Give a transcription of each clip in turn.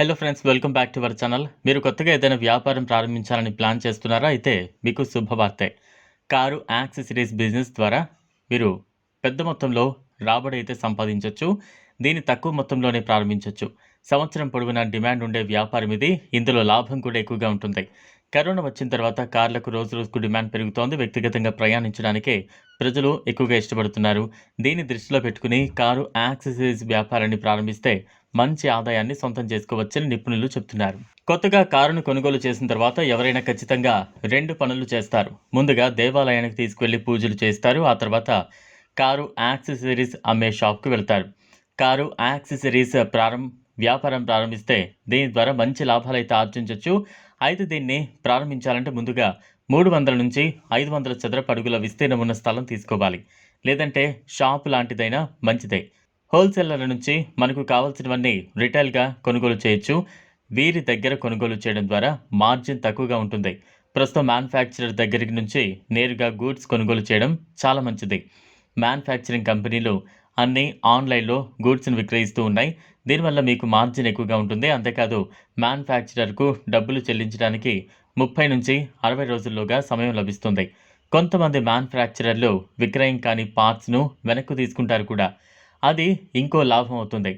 Hello friends welcome back to our channel మీరు కొత్తగా ఏదైనా వ్యాపారం ప్రారంభించాలని ప్లాన్ చేస్తున్నారా? అయితే మీకు శుభవార్తే. కారు యాక్సెసరీస్ బిజినెస్ ద్వారా మీరు పెద్ద మొత్తంలో రాబడి అయితే సంపాదించవచ్చు దీన్ని తక్కువ మొత్తంలోనే ప్రారంభించవచ్చు సంవత్సరం పొడవునా డిమాండ్ ఉండే వ్యాపారం ఇది. ఇందులో లాభం కూడా ఎక్కువగా ఉంటుంది. కరోనా వచ్చిన తర్వాత కార్లకు రోజు రోజుకు డిమాండ్ పెరుగుతోంది. వ్యక్తిగతంగా ప్రయాణించడానికే ప్రజలు ఎక్కువగా ఇష్టపడుతున్నారు. దీన్ని దృష్టిలో పెట్టుకుని కారు యాక్సెసరీస్ వ్యాపారాన్ని ప్రారంభిస్తే మంచి ఆదాయాన్ని సొంతం చేసుకోవచ్చని నిపుణులు చెప్తున్నారు కొత్తగా కారును కొనుగోలు చేసిన తర్వాత ఎవరైనా ఖచ్చితంగా రెండు పనులు చేస్తారు. ముందుగా దేవాలయానికి తీసుకువెళ్ళి పూజలు చేస్తారు. ఆ తర్వాత కారు యాక్సెసరీస్ అమ్మే షాప్కు వెళ్తారు. కారు యాక్సెసరీస్ ప్రారంభ వ్యాపారం ప్రారంభిస్తే దీని ద్వారా మంచి లాభాలు అయితే ఆర్జించవచ్చు అయితే దీన్ని ప్రారంభించాలంటే ముందుగా మూడు వందల నుంచి ఐదు వందల చదరపు అడుగుల విస్తీర్ణం ఉన్న స్థలం తీసుకోవాలి. లేదంటే షాప్ లాంటిదైనా మంచిదే. హోల్సేలర్ల నుంచి మనకు కావాల్సినవన్నీ రిటైల్గా కొనుగోలు చేయొచ్చు. వీరి దగ్గర కొనుగోలు చేయడం ద్వారా మార్జిన్ తక్కువగా ఉంటుంది. ప్రస్తుతం మ్యానుఫ్యాక్చరర్ దగ్గరికి నుంచి నేరుగా గూడ్స్ కొనుగోలు చేయడం చాలా మంచిది. మ్యానుఫ్యాక్చరింగ్ కంపెనీలు అన్నీ ఆన్లైన్లో గూడ్స్ని విక్రయిస్తూ ఉన్నాయి. దీనివల్ల మీకు మార్జిన్ ఎక్కువగా ఉంటుంది. అంతేకాదు మ్యానుఫ్యాక్చరర్కు డబ్బులు చెల్లించడానికి ముప్పై నుంచి అరవై రోజుల్లోగా సమయం లభిస్తుంది. కొంతమంది మ్యానుఫ్యాక్చరర్లు విక్రయం కాని పార్ట్స్ను వెనక్కు తీసుకుంటారు కూడా. అది ఇంకో లాభం అవుతుంది.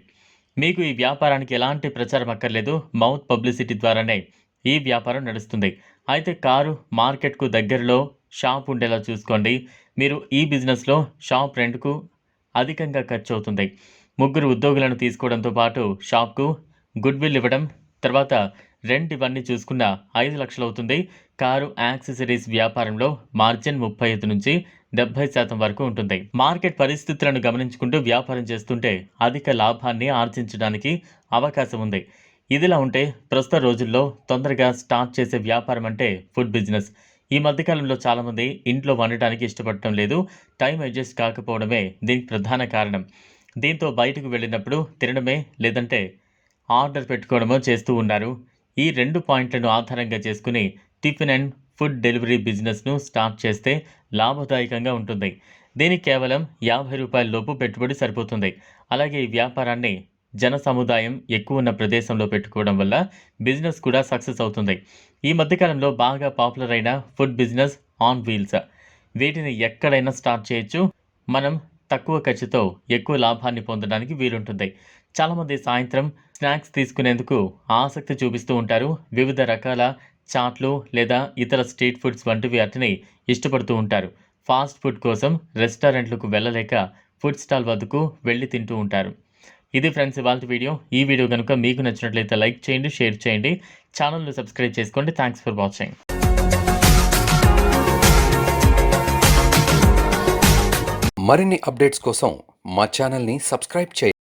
మీకు ఈ వ్యాపారానికి ఎలాంటి ప్రచారం అక్కర్లేదు. మౌత్ పబ్లిసిటీ ద్వారానే ఈ వ్యాపారం నడుస్తుంది. అయితే కారు మార్కెట్కు దగ్గరలో షాప్ ఉండేలా చూసుకోండి. మీరు ఈ బిజినెస్లో షాప్ రెంట్కు అధికంగా ఖర్చు అవుతుంది ముగ్గురు ఉద్యోగులను తీసుకోవడంతో పాటు షాప్కు గుడ్ విల్ ఇవ్వడం తర్వాత రెంట్ ఇవన్నీ చూసుకున్న ఐదు లక్షలు అవుతుంది కారు యాక్సెసరీస్ వ్యాపారంలో మార్జిన్ ముప్పై ఐదు నుంచి డెబ్బై శాతం వరకు ఉంటుంది. మార్కెట్ పరిస్థితులను గమనించుకుంటూ వ్యాపారం చేస్తుంటే అధిక లాభాన్ని ఆర్జించడానికి అవకాశం ఉంది. ఇదిలా ఉంటే ప్రస్తుత రోజుల్లో తొందరగా స్టార్ట్ చేసే వ్యాపారం అంటే ఫుడ్ బిజినెస్. ఈ మధ్యకాలంలో చాలామంది ఇంట్లో వండటానికి ఇష్టపడటం లేదు. టైం అడ్జస్ట్ కాకపోవడమే దీనికి ప్రధాన కారణం. దీంతో బయటకు వెళ్ళినప్పుడు తినడమే లేదంటే ఆర్డర్ పెట్టుకోవడమో చేస్తూ ఉన్నారు. ఈ రెండు పాయింట్లను ఆధారంగా చేసుకుని టిఫిన్ అండ్ ఫుడ్ డెలివరీ బిజినెస్ను స్టార్ట్ చేస్తే లాభదాయకంగా ఉంటుంది. దీనికి కేవలం యాభై రూపాయల లోపు పెట్టుబడి సరిపోతుంది. అలాగే ఈ వ్యాపారాన్ని జన సముదాయం ఎక్కువ ఉన్న ప్రదేశంలో పెట్టుకోవడం వల్ల బిజినెస్ కూడా సక్సెస్ అవుతుంది. ఈ మధ్యకాలంలో బాగా పాపులర్ అయిన ఫుడ్ బిజినెస్ ఆన్ వీల్స్. వీటిని ఎక్కడైనా స్టార్ట్ చేయొచ్చు. మనం తక్కువ ఖర్చుతో ఎక్కువ లాభాన్ని పొందడానికి వీలుంటుంది. చాలామంది సాయంత్రం స్నాక్స్ తీసుకునేందుకు ఆసక్తి చూపిస్తూ ఉంటారు. వివిధ రకాల చాట్లు లేదా ఇతర స్ట్రీట్ ఫుడ్స్ వంటివి వాటిని ఇష్టపడుతూ ఉంటారు. ఫాస్ట్ ఫుడ్ కోసం రెస్టారెంట్లకు వెళ్ళలేక ఫుడ్ స్టాల్ వద్దకు వెళ్ళి తింటూ ఉంటారు. ఇది ఫ్రెండ్స్ ఇవాళ వీడియో. ఈ వీడియో కనుక మీకు నచ్చినట్లయితే లైక్ చేయండి షేర్ చేయండి. ఛానల్ను సబ్స్క్రైబ్ చేసుకోండి. థ్యాంక్స్ ఫర్ వాచింగ్ మరిన్ని అప్డేట్స్ కోసం మా ఛానల్ని సబ్స్క్రైబ్ చేయండి.